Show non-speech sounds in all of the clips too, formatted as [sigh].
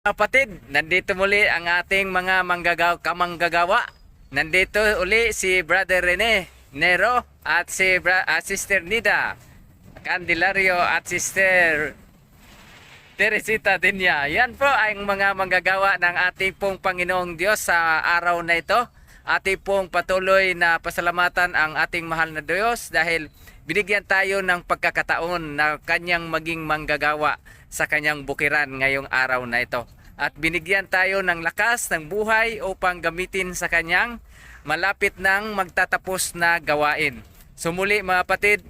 Kapatid, nandito muli ang ating mga manggagaw kamanggagawa. Nandito uli si Brother Rene Nero at si Bra- ah, Sister Nida Candelario at Sister Teresita Dinya. Yan po ang mga manggagawa ng ating pong Panginoong Diyos sa araw na ito. Ating pong patuloy na pasalamatan ang ating mahal na Diyos dahil binigyan tayo ng pagkakataon na kanyang maging manggagawa sa kanyang bukiran ngayong araw na ito. At binigyan tayo ng lakas ng buhay upang gamitin sa kanyang malapit nang magtatapos na gawain. Sumuli mga kapatid,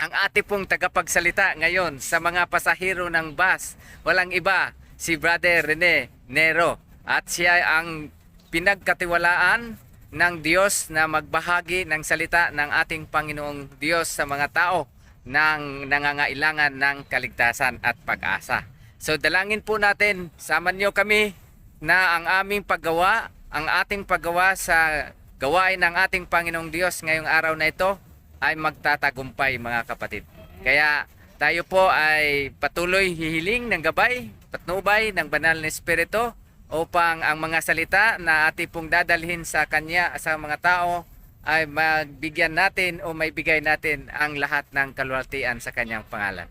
ang ating pong tagapagsalita ngayon sa mga pasahero ng bus, walang iba, si Brother Rene Nero. At siya ang pinagkatiwalaan ng Diyos na magbahagi ng salita ng ating Panginoong Diyos sa mga tao ng nangangailangan ng kaligtasan at pag-asa. So dalangin po natin, saman niyo kami na ang aming paggawa, ang ating paggawa sa gawain ng ating Panginoong Diyos ngayong araw na ito ay magtatagumpay mga kapatid. Kaya tayo po ay patuloy hihiling ng gabay, patnubay ng banal na Espiritu upang ang mga salita na ating pong dadalhin sa Kanya, sa mga tao ay magbigyan natin o may bigay natin ang lahat ng kaluwalhatian sa Kanyang pangalan.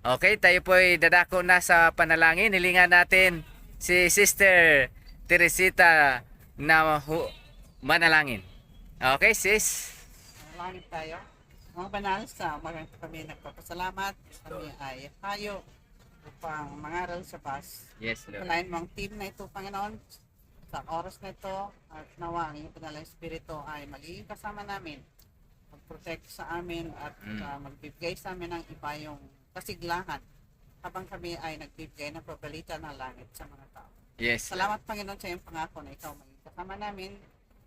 Okay, tayo po ay dadako na sa panalangin. Hilingan natin si Sister Teresita na hu- manalangin. Okay, sis? Langit tayo. Mga banal sa umagang kami nagpapasalamat. Kami ay hayo upang mangaral sa bus. Yes, Lord. Palain mo ang team na ito, Panginoon, sa oras na ito at nawa ang iyong panalang espiritu ay magiging kasama namin mag-protect sa amin at Mm. uh, magbibigay sa amin ng iba yung kasiglahan habang kami ay nagbibigay ng propelita ng langit sa mga tao. Yes. Salamat Panginoon sa iyong pangako na ikaw maging kasama namin.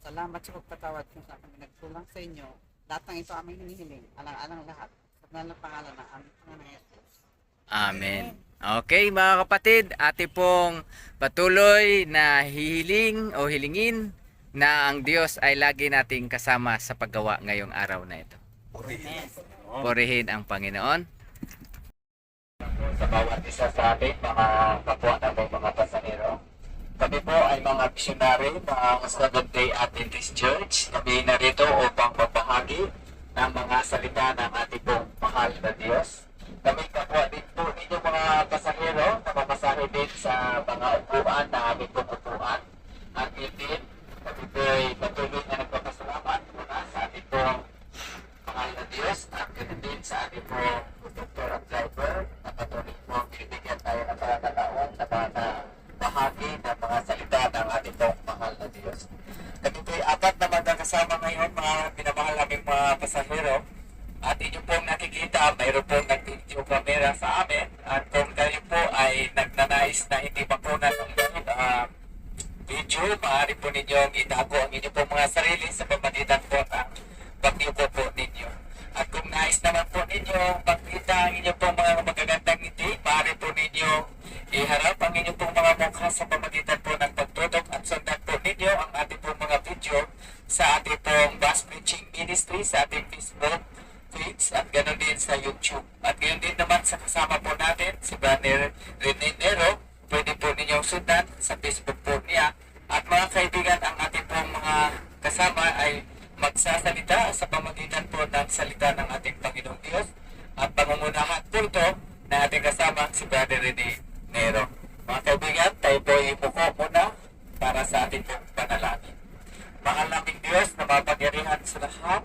Salamat sa pagpatawad kung saan kami nagkulang sa inyo. Lahat ng ito aming hinihiling. Alang-alang lahat. Sa pangalan ng aming Panginoon Jesus. Amen. Okay mga kapatid, ate pong patuloy na hihiling o hilingin na ang Diyos ay lagi nating kasama sa paggawa ngayong araw na ito. Purihin ang Panginoon. sa bawat isa sa ating mga kapwa nating mga pasahero. Kami po ay mga misyonary ng Seventh Day Adventist Church. Kami narito upang magbahagi ng mga salita ng ating pong mahal na Diyos. Kami kapwa din po ninyo mga pasahero na mamasahe din sa mga upuan na aming pong upuan. At din, kami po ay patuloy na nagpapasalamat muna sa ating pong mahal na Diyos at din sa ating po ninyong itago ang inyo pong mga sarili sa pamamagitan po ng pag-iupo po ninyo. At kung nais naman po ninyo makita ang inyo pong mga magagandang ngiti, maaari po ninyo iharap ang inyo pong mga mukha sa pamamagitan po ng pagtutok at sundan po ninyo ang ating pong mga video sa ating pong Bus Preaching Ministry sa ating Facebook page at ganoon din sa YouTube. At ganoon din naman sa kasama po natin,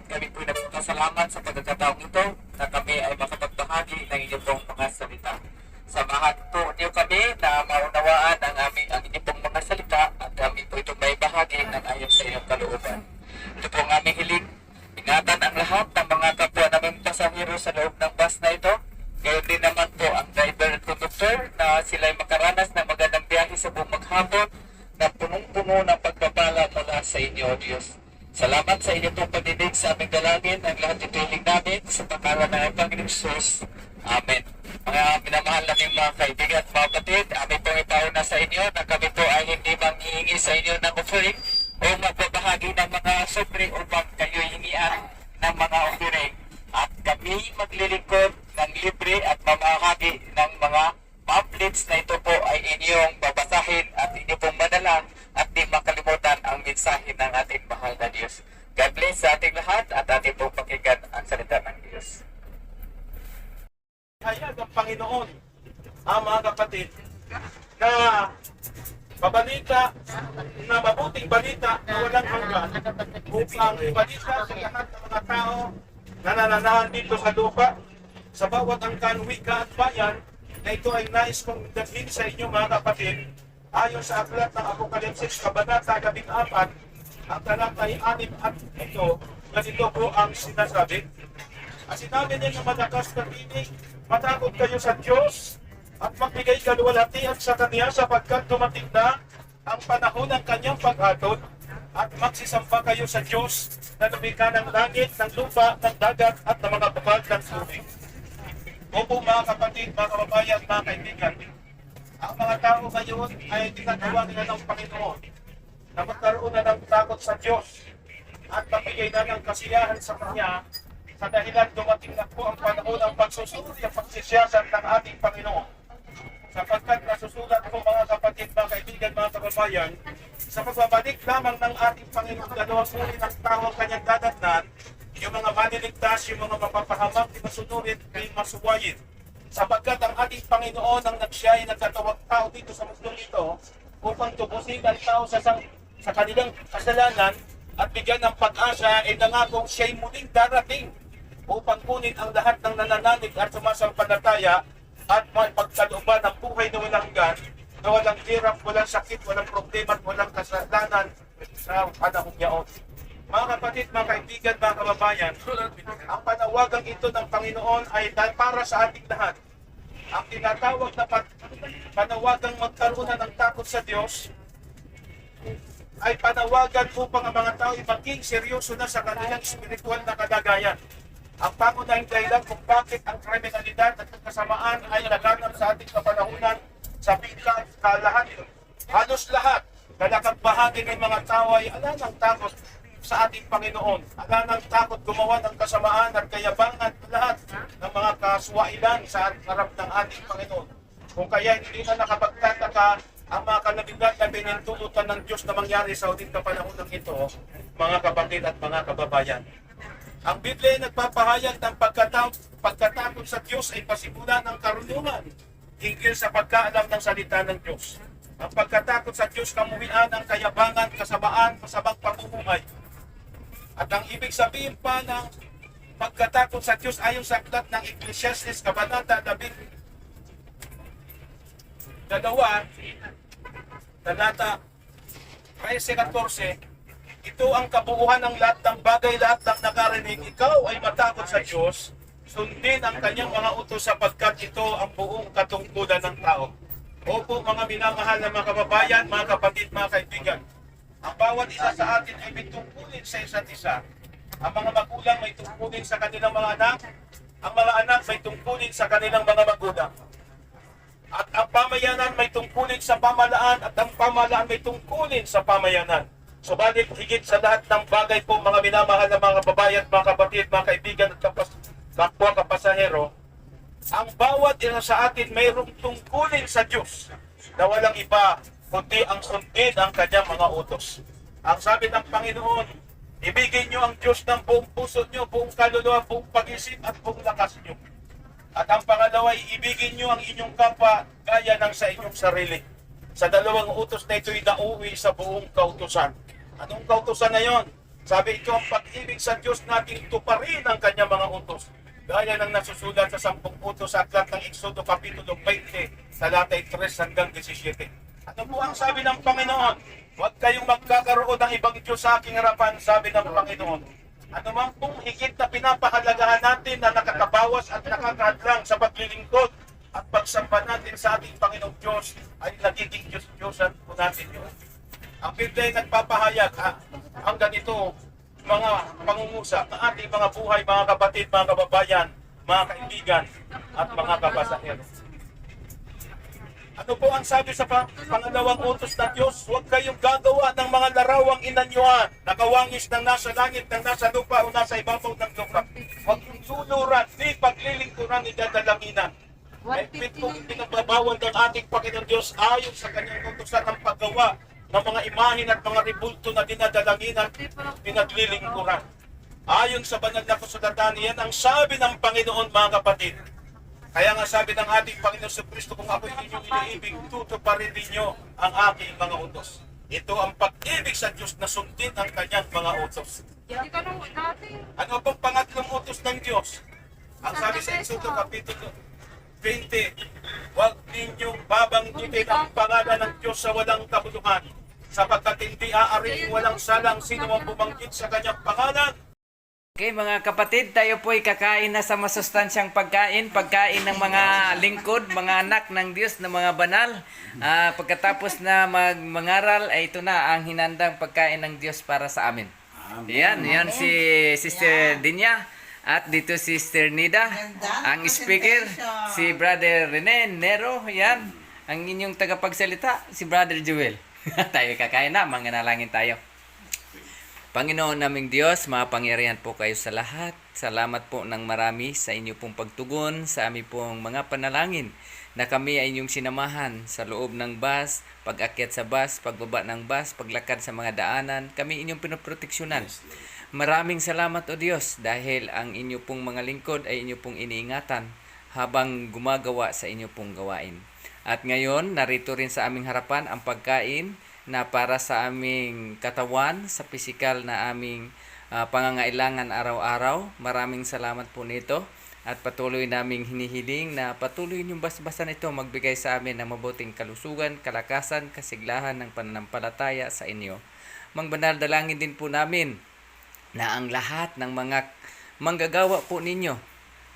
kami po nagpapasalamat sa pagkakataong ito na kami ay makapagbahagi ng inyong mga salita. Samahan po niyo kami na maunawaan ang aming ang inyong mga salita at kami po itong may bahagi ng ayon sa inyong kalooban. Ito po ang aming hiling. Ingatan ang lahat ng mga kapwa naming pasahero sa loob ng bus na ito. Gayon din naman po ang driver at conductor na sila'y makaranas ng magandang biyahe sa buong maghapon na punong-puno ng pagpapala mula sa inyo, Diyos. Salamat sa inyo aming dalangin ang lahat ituling namin sa pangalan ng Panginoong Jesus. Amen. Mga minamahal namin mga kaibigan at mga kapatid, amin pong ipauna sa inyo na kami po ay hindi manghihingi sa inyo ng offering o magbabahagi ng mga sobre upang kayo hingian ng mga offering. At kami maglilingkod ng libre at mamahagi ng mga pamphlets na ito po ay inyong babasahin at inyo pong madala at di makalimutan ang mensahe ng ating mahal na Diyos. Na mabuting balita na walang hanggan. Upang ibalita sa lahat ng mga tao na nananahan dito sa lupa sa bawat angkan, wika at bayan na ito ay nais kong dalhin sa inyo mga kapatid ayon sa aklat ng Apokalipsis Kabanata 14 ang talatay 6 at ito ganito po ang sinasabi. At sinabi niya ng malakas na tinig, matakot kayo sa Diyos at magbigay kaluwalhatian sa Kanya sapagkat dumating na ang panahon ng Kanyang paghatod at magsisamba kayo sa Diyos na lumikha ng langit, ng lupa, ng dagat at ng mga bukal ng tubig. Opo mga kapatid, mga kababayan, mga kaibigan, ang mga tao ngayon ay tinagawa nila ng Panginoon na magkaroon na ng takot sa Diyos at magbigay na ng kasiyahan sa Kanya sa dahilan dumating na po ang panahon ng pagsusuri at pagsisiyasat ng ating Panginoon. Sapagkat nasusulat po mga kapatid, mga kaibigan, mga kababayan, sa pagbabalik lamang ng ating Panginoon, dalawang uri ng tao ang kanyang dadatnan, yung mga maniligtas, yung mga mapapahamak, di masunurin, ay masuwayin. Sapagkat ang ating Panginoon ang nagsiyay nagtatawag tao dito sa mundong ito upang tubusin ang tao sa, sang, sa kanilang kasalanan at bigyan ng pag-asa ay nangakong siya'y muling darating upang kunin ang lahat ng nananalig at sumasampalataya at may pagkalooban ng buhay na walang hanggan, na walang hirap, walang sakit, walang problema at walang kasalanan sa panahon yaon. Mga kapatid, mga kaibigan, mga kababayan, ang panawagang ito ng Panginoon ay para sa ating lahat. Ang tinatawag na panawagang magkaroon ng takot sa Diyos ay panawagan upang ang mga tao ay maging seryoso na sa kanilang spiritual na kalagayan. Ang pangunahing dahilan kung bakit ang kriminalidad at kasamaan ay laganap sa ating kapanahunan sa bigla sa lahat. Halos lahat, kalakang bahagi ng mga tao ay ala ng takot sa ating Panginoon. Ala ng takot gumawa ng kasamaan at kayabangan lahat ng mga kaswailan sa harap ng ating Panginoon. Kung kaya hindi na nakapagtataka ang mga kalamidad na pinintulutan ng Diyos na mangyari sa ulit na panahon ng ito, mga kapatid at mga kababayan. Ang Biblia ay nagpapahayag ng pagkatao, pagkatakot sa Diyos ay pasimula ng karunungan hinggil sa pagkaalam ng salita ng Diyos. Ang pagkatakot sa Diyos kamuhian ng kayabangan, kasamaan, masamang pamumuhay. At ang ibig sabihin pa ng pagkatakot sa Diyos ayon sa aklat ng Ecclesiastes Kabanata 12 dalawa, talata 13-14, ito ang kabuuan ng lahat ng bagay, lahat ng nakarinig. Ikaw ay matakot sa Diyos, sundin ang kanyang mga utos sapagkat ito ang buong katungkulan ng tao. Opo mga minamahal na mga kababayan, mga kapatid, mga kaibigan. Ang bawat isa sa atin ay may tungkulin sa isa't isa. Ang mga magulang may tungkulin sa kanilang mga anak. Ang mga anak may tungkulin sa kanilang mga magulang. At ang pamayanan may tungkulin sa pamalaan at ang pamalaan may tungkulin sa pamayanan. Subalit higit sa lahat ng bagay po mga minamahal na mga babayan, mga kapatid, mga kaibigan at kapas kapwa kapasahero, ang bawat isa sa atin mayroong tungkulin sa Diyos na walang iba kundi ang sundin ang kanyang mga utos. Ang sabi ng Panginoon, ibigin niyo ang Diyos ng buong puso niyo, buong kaluluwa, buong pag-isip at buong lakas niyo. At ang pangalawa ay ibigin nyo ang inyong kapwa gaya ng sa inyong sarili. Sa dalawang utos na ito'y nauwi sa buong kautusan. Anong kautusan na yon? Sabi ito ang pag-ibig sa Diyos nating tuparin ang kanyang mga utos. Gaya ng nasusulat sa sampung utos sa aklat ng Exodo Kapitulo 20, talatay 3 hanggang 17. Ano po ang sabi ng Panginoon? Huwag kayong magkakaroon ng ibang Diyos sa aking harapan, sabi ng Panginoon. Ano man pong higit na pinapahalagahan natin na nakakabawas at nakakahadlang sa paglilingkod at pagsamba natin sa ating Panginoong Diyos ay nagiging Diyos-Diyosan po natin yun. Ang Biblia ay nagpapahayag ha, ang ganito mga pangungusap ng ating mga buhay, mga kapatid, mga kababayan, mga kaibigan at mga kabasahero. Ano po ang sabi sa pa- pangalawang utos ng Diyos? Huwag kayong gagawa ng mga larawang inanyuan, nakawangis ng nasa langit, ng nasa lupa o nasa ibabaw ng lupa. Huwag yung tuluran, di paglilingkuran ni dadalanginan. Ay pitong pinagbabawal ng ating Panginoon Diyos ayon sa kanyang utusan ng paggawa ng mga imahin at mga ribulto na dinadalangin at pinaglilingkuran. Ayon sa banal na kasulatan, yan ang sabi ng Panginoon mga kapatid. Kaya nga sabi ng ating Panginoon sa Kristo, kung ako'y inyong iniibig, tutuparin ninyo ang aking mga utos. Ito ang pag-ibig sa Diyos na sundin ang kanyang mga utos. Ano pong pangatlong utos ng Diyos? Ang sabi sa Exodo Kapitulo 20, Huwag ninyong babanggitin ang pangalan ng Diyos sa walang kabuluhan, sapagkat hindi aariing walang salang sino ang bumanggit sa kanyang pangalan. Okay mga kapatid, tayo po ay kakain na sa masustansyang pagkain, pagkain ng mga lingkod, mga anak ng Diyos na mga banal. Ah, pagkatapos na mag mangaral, ay ito na ang hinandang pagkain ng Diyos para sa amin. Yan, yan si Sister Dinya. At dito si Sister Nida, ang speaker, si Brother Rene Nero, yan. Ang inyong tagapagsalita, si Brother Joel. [laughs] tayo kakain na, manganalangin tayo. Panginoon naming Diyos, mapangyarihan po kayo sa lahat. Salamat po ng marami sa inyo pong pagtugon sa aming pong mga panalangin na kami ay inyong sinamahan sa loob ng bus, pag-akyat sa bus, pagbaba ng bus, paglakad sa mga daanan, kami inyong pinoproteksyonan. Maraming salamat o Diyos dahil ang inyo pong mga lingkod ay inyo pong iniingatan habang gumagawa sa inyo pong gawain. At ngayon, narito rin sa aming harapan ang pagkain na para sa aming katawan, sa pisikal na aming ah, pangangailangan araw-araw. Maraming salamat po nito at patuloy naming hinihiling na patuloy niyong basbasan ito magbigay sa amin ng mabuting kalusugan, kalakasan, kasiglahan ng pananampalataya sa inyo. Mangbanal dalangin din po namin na ang lahat ng mga manggagawa po ninyo,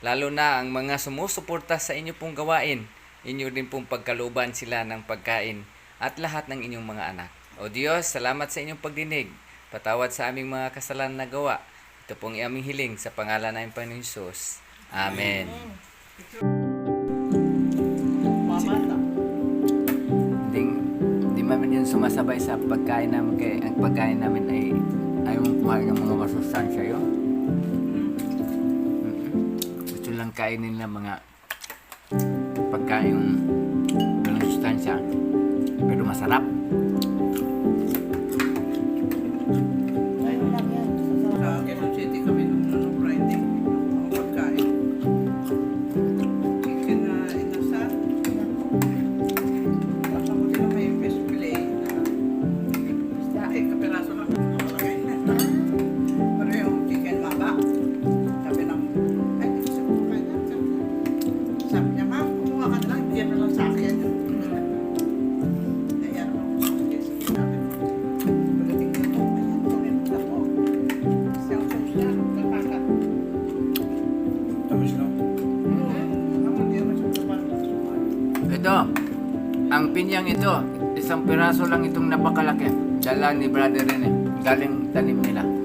lalo na ang mga sumusuporta sa inyo pong gawain, inyo din pong pagkaluban sila ng pagkain at lahat ng inyong mga anak. O Diyos, salamat sa inyong pagdinig. Patawad sa aming mga kasalanan na gawa. Ito pong aming hiling sa pangalan ng Panginoon Jesus. Amen. Mamata. Di, di man yun sumasabay sa pagkain namin kaya ang pagkain namin ay ayaw kumain ng mga masustansya yun. Gusto lang kainin nila mga pagkain walang sustansya pero masarap. Ito, isang piraso lang itong napakalaki. Dala ni brother Rene. Galing tanim nila.